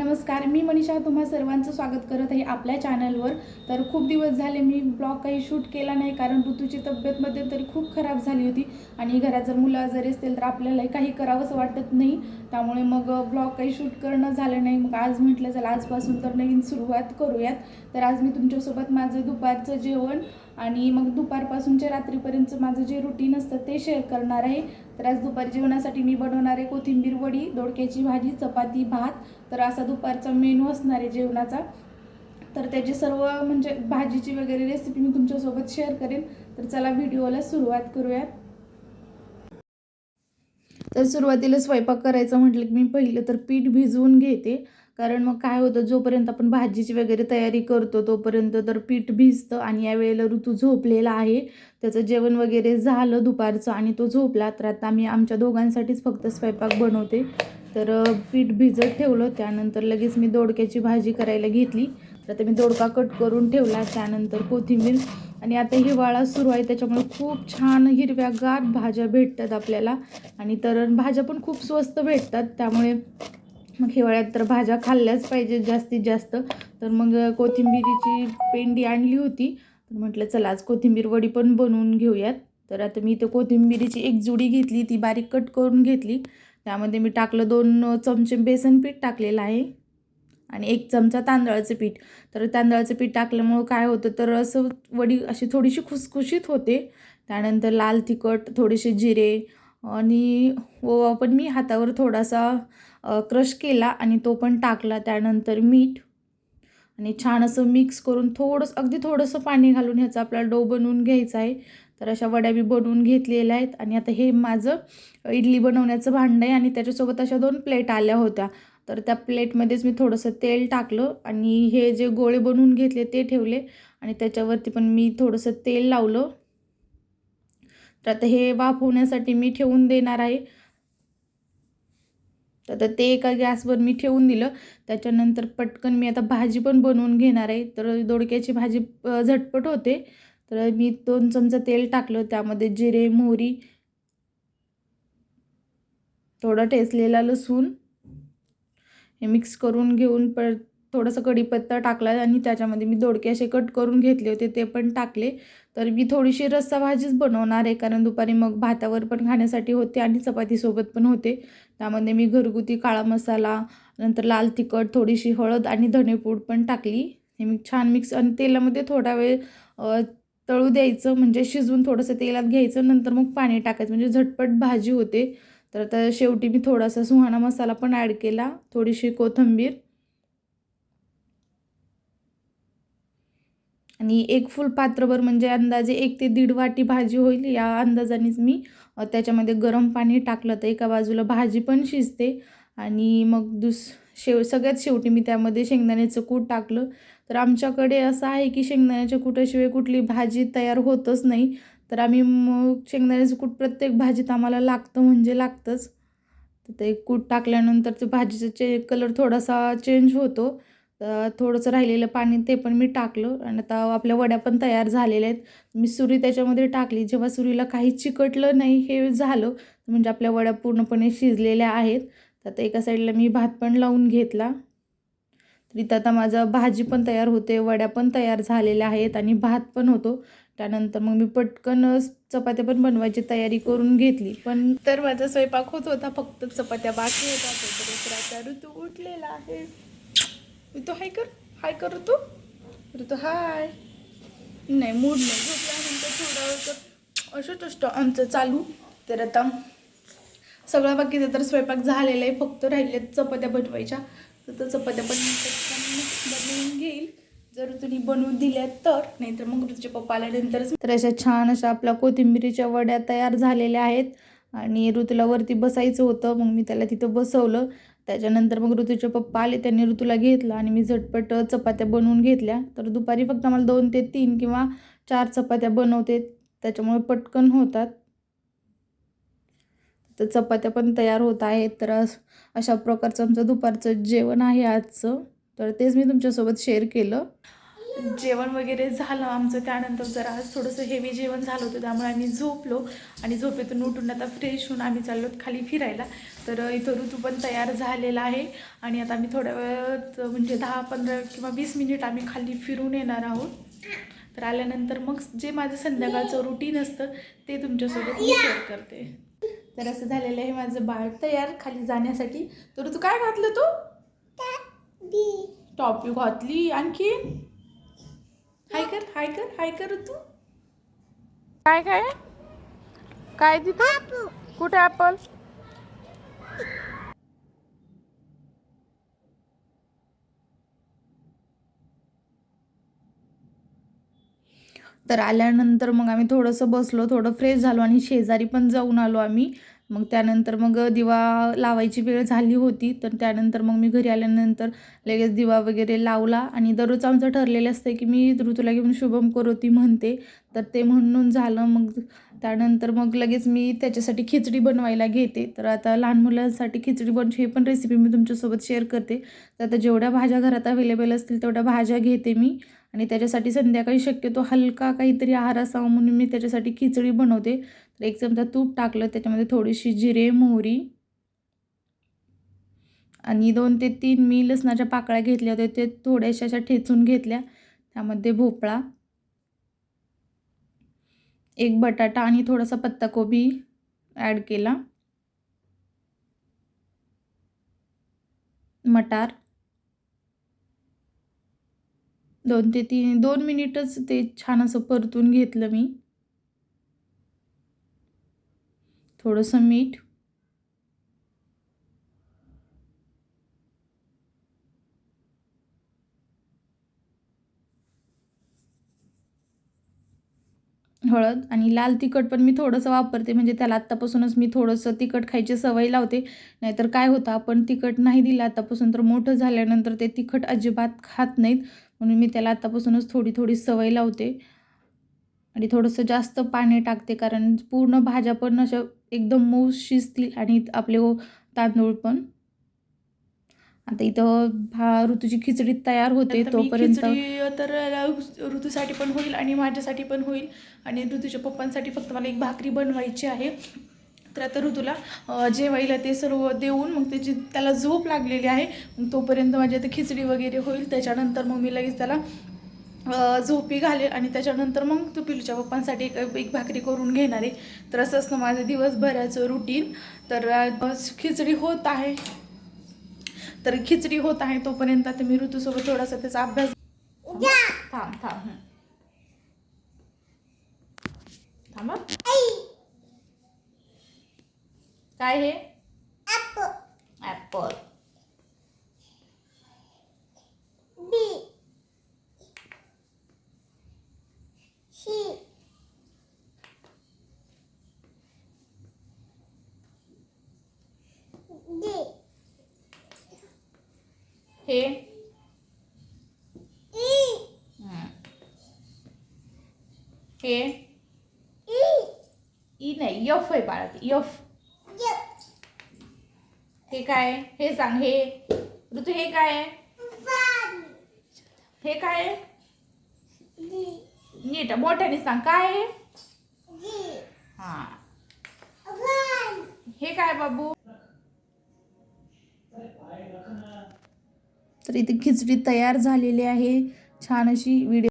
नमस्कार मी मनीषा तुम्हा सर्वांचं स्वागत करत आहे आपल्या चॅनलवर. तर खूप दिवस झाले मी ब्लॉग काही शूट केला नाही कारण ऋतूची तब्येतमध्ये तरी खूप खराब झाली होती. आणि घरात जर मुलं आजारी असतील तर आपल्यालाही काही करावंच वाटत नाही. त्यामुळे मग ब्लॉग काही शूट करणं झालं नाही. मग आज म्हटलं चला आजपासून तर नवीन सुरुवात करूयात. तर आज मी तुमच्यासोबत माझं दुपारचं जेवण आणि मग दुपारपासूनच्या रात्रीपर्यंतचं माझं जे रुटीन असतं ते शेअर करणार आहे. तर आज दुपारी जेवणासाठी मी बनवणार आहे कोथिंबीर वडी दोडक्याची भाजी चपाती भात तर असा दुपारचा मेनू असणार आहे जेवणाचा. तर त्याची सर्व म्हणजे भाजीची वगैरे रेसिपी मी तुमच्यासोबत शेअर करेन. तर चला व्हिडिओला सुरुवात करूयात. तर सुरुवातीला स्वयंपाक करायचं म्हटलं की मी पहिलं तर पीठ भिजवून घेते. कारण मग काय होतं जोपर्यंत आपण भाजीची वगैरे तयारी करतो तोपर्यंत तर पीठ भिजतं आणि यावेळेला ऋतू झोपलेला आहे. त्याचं जेवण वगैरे झालं दुपारचं आणि तो झोपला तर आता मी आमच्या दोघांसाठीच फक्त स्वयंपाक बनवते. तर पीठ भिजत ठेवलं त्यानंतर लगेच मी दोडक्याची भाजी करायला घेतली. तर आता मी दोडका कट करून ठेवला त्यानंतर कोथिंबीर आणि आता हिवाळा सुरू आहे त्याच्यामुळे खूप छान हिरव्यागार भाज्या भेटतात आपल्याला. आणि तर भाज्या पण खूप स्वस्त भेटतात त्यामुळे मग हिवाळ्यात तर भाज्या खाल्ल्याच पाहिजेत जास्तीत जास्त. तर मग कोथिंबिरीची पेंडी आणली होती. तर म्हटलं चला आज कोथिंबीर वडी पण बनवून घेऊयात. तर आता मी तर कोथिंबिरीची एक जुडी घेतली ती बारीक कट करून घेतली. त्यामध्ये मी टाकलं दोन चमचे बेसन पीठ टाकलेलं आहे आणि एक चमचा तांदळाचं पीठ. तर तांदळाचं पीठ टाकल्यामुळं काय होतं तर असं वडी अशी थोडीशी खुसखुशीत होते. त्यानंतर लाल तिखट थोडेसे जिरे आणि ओवा पण मी हातावर थोडासा क्रश केला आणि तो पण टाकला त्यानंतर मीठ. आणि छान असं मिक्स करून थोडंसं अगदी थोडंसं पाणी घालून ह्याचा आपला डो बनवून घ्यायचा आहे. तर अशा वड्या मी बनवून घेतलेल्या आहेत. आणि आता हे माझं इडली बनवण्याचं भांडं आहे आणि त्याच्यासोबत अशा दोन प्लेट आल्या होत्या. तर त्या प्लेटमध्येच मी थोडंसं तेल टाकलं आणि हे जे गोळे बनवून घेतले ते ठेवले. आणि त्याच्यावरती पण मी थोडंसं तेल लावलं. तर आता हे वाफवण्यासाठी मी ठेवून देणार आहे. तर आता ते एका गॅसवर मी ठेवून दिलं. त्याच्यानंतर पटकन मी आता भाजी पण बनवून घेणार आहे. तर दोडक्याची भाजी झटपट होते. तर मी दोन चमचा तेल टाकलं. त्यामध्ये जिरे मोहरी थोडा ठेचलेला लसूण हे मिक्स करून घेऊन परत थोडंसं कढीपत्ता टाकला आणि त्याच्यामध्ये मी दोडके असे कट करून घेतले होते ते पण टाकले. तर मी थोडीशी रस्सा भाजीच बनवणार आहे कारण दुपारी मग भातावर पण खाण्यासाठी होते आणि चपातीसोबत पण होते. त्यामध्ये मी घरगुती काळा मसाला नंतर लाल तिखट थोडीशी हळद आणि धणेपूड पण टाकली. हे मी छान मिक्स आणि तेलामध्ये थोडा वेळ तळू द्यायचं म्हणजे शिजवून थोडंसं तेलात घ्यायचं नंतर मग पाणी टाकायचं म्हणजे झटपट भाजी होते. तर आता शेवटी मी थोडासा सुहाणा मसाला पण ॲड केला थोडीशी कोथिंबीर. आणि एक फुल पात्रभर म्हणजे अंदाजे एक ते दीड वाटी भाजी होईल. या अंदाजानेच मी त्याच्यामध्ये गरम पाणी टाकलं तर एका बाजूला भाजी पण शिजते. आणि मग दुस शेव सगळ्यात शेवटी मी त्यामध्ये शेंगदाण्याचं कूट टाकलं. तर आमच्याकडे असं आहे की शेंगदाण्याच्या कुटाशिवाय कुठली भाजी तयार होतच नाही. तर आम्ही मग शेंगदाण्याचं कूट प्रत्येक भाजीत आम्हाला लागतं म्हणजे लागतंच. तर ते कूट टाकल्यानंतर ते भाजीचा चे कलर थोडासा चेंज होतो. तर थोडंसं राहिलेलं पाणी ते पण मी टाकलं आणि आता आपल्या वड्या पण तयार झालेल्या आहेत. मी सुरी त्याच्यामध्ये टाकली. जेव्हा सुरीला काही चिकटलं नाही हे झालं म्हणजे आपल्या वड्या पूर्णपणे शिजलेल्या आहेत. तर आता एका साईडला मी भात पण लावून घेतला. तर इथं आता माझं भाजी पण तयार होते वड्या पण तयार झालेल्या आहेत आणि भात पण होतो. त्यानंतर मग मी पटकन चपात्या पण बनवायची तयारी करून घेतली. पण तर माझा स्वयंपाक होत होता फक्त चपात्या बाकी होता तोपर्यंत आता ऋतू उठलेला आहे. ऋतू हाय कर हाय कर ऋतू. ऋतू हाय. नाही मूड नाही झोपल्यानंतर थोडा वेळ तर असंच असतं आमचं चालू. तर आता सगळं बाकीचं तर स्वयंपाक झालेला आहे फक्त राहिलेत चपात्या बनवायच्या. तर त्या चपात्या पण बनवून घेईल. जर तुम्ही बनवून दिल्या तर नाहीतर मग तुझ्या पप्पा आल्यानंतरच तर अशा छान अशा आपल्या कोथिंबिरीच्या वड्या तयार झालेल्या आहेत. आणि ऋतूला वरती बसायचं होतं मग मी त्याला तिथं बसवलं. त्याच्यानंतर मग ऋतूचे पप्पा आले त्यांनी ऋतूला घेतला आणि मी झटपट चपात्या बनवून घेतल्या. तर दुपारी फक्त मला दोन ते तीन किंवा चार चपात्या बनवते त्याच्यामुळे पटकन होतात. तर चपात्या पण तयार होत आहेत. तर अशा प्रकारचं आमचं दुपारचं जेवण आहे आजचं. तर तेच मी तुमच्यासोबत शेअर केलं. जेवण वगैरे झालं आमचं त्यानंतर जरा आज थोडंसं हेवी जेवण झालं होतं त्यामुळे आम्ही झोपलो आणि झोपेतून उठून आता फ्रेश होऊन आम्ही चाललो खाली फिरायला. तर इथं ऋतू पण तयार झालेला आहे आणि आता आम्ही थोड्या वेळात म्हणजे दहा पंधरा किंवा वीस मिनिट आम्ही खाली फिरून येणार आहोत. तर आल्यानंतर मग जे माझं संध्याकाळचं रुटीन असतं ते तुमच्यासोबत मी शेअर करते. तर असं झालेलं आहे माझं बाळ तयार खाली जाण्यासाठी. तर तू काय घातलं तू? टॉपी घातली आणखी हाय कर हाय कर हाय कर तू. काय काय? काय तिथं? कुठे ॲपल तर आल्यानंतर मग आम्ही थोडंसं बसलो थोडं फ्रेश झालो आणि शेजारी पण जाऊन आलो आम्ही. मग त्यानंतर मग दिवा लावायची वेळ झाली होती तर त्यानंतर मग मी घरी आल्यानंतर लगेच दिवा वगैरे लावला आणि दररोज आमचं ठरलेलं असतं की मी ऋतूला घेऊन शुभम करोती म्हणते. तर ते म्हणून झालं. मग त्यानंतर मग लगेच मी त्याच्यासाठी खिचडी बनवायला घेते. तर आता लहान मुलांसाठी खिचडी बन हे पण रेसिपी मी तुमच्यासोबत शेअर करते. तर आता जेवढ्या भाज्या घरात अवेलेबल असतील तेवढ्या भाज्या घेते मी. आणि त्याच्यासाठी संध्याकाळी शक्यतो हलका काहीतरी आहार असावा म्हणून मी त्याच्यासाठी खिचडी बनवते. एक चमचा तूप टाकलं त्याच्यामध्ये थोडीशी जिरे मोहरी आणि दोन ते तीन मी लसणाच्या पाकळ्या घेतल्या होत्या ते थोड्याशा अशा ठेचून घेतल्या. त्यामध्ये भोपळा एक बटाटा आणि थोडासा पत्ताकोबी ॲड केला. मटार दोन ते तीन दोन मिनिटच ते छान असं परतून घेतलं मी. थोडंसं मीठ. हळद आणि लाल तिखट पण मी थोडंसं वापरते. म्हणजे त्याला आत्तापासूनच मी थोडंसं तिखट खायची सवय लावते. नाहीतर काय होतं आपण तिखट नाही दिलं आत्तापासून तर मोठं झाल्यानंतर ते तिखट अजिबात खात नाहीत. म्हणून मी त्याला आत्तापासूनच थोडी थोडी सवय लावते. आणि थोडंसं जास्त पाणी टाकते कारण पूर्ण भाज्या पण अशा एकदम मऊ शिजतील आणि आपले तांदूळ पण. आता इथं भा ऋतूची खिचडी तयार होते तोपर्यंत. तर ऋतूसाठी पण होईल आणि माझ्यासाठी पण होईल. आणि ऋतूच्या पप्पांसाठी फक्त मला एक भाकरी बनवायची आहे. तर आता ऋतूला जेवायला ते सर्व देऊन मग त्याची त्याला झोप लागलेली आहे. मग तोपर्यंत माझी आता खिचडी वगैरे होईल. त्याच्यानंतर मग मी लगेच त्याला झोपी घालेल आणि त्याच्यानंतर मग तू पिलूच्या पप्पांसाठी एक एक भाकरी करून घेणार आहे. तर असं असतं माझं दिवसभराचं रुटीन तर खिचडी होत आहे. तर खिचडी होत आहे तोपर्यंत आता मी ऋतूसोबत थोडासा त्याचा अभ्यास थांब थांब. थांब. काय हे? ऍपल हे हं. हे ई नाही यफ आहे बाळा ते यफ हे काय आहे? हे सांग हे ऋतू हे काय आहे हे काय आहे नीट मोठ्याने सांग काय आहे हा हे काय बाबू तर इथे खिचडी तयार झालेली आहे. छान अशी व्हिडिओ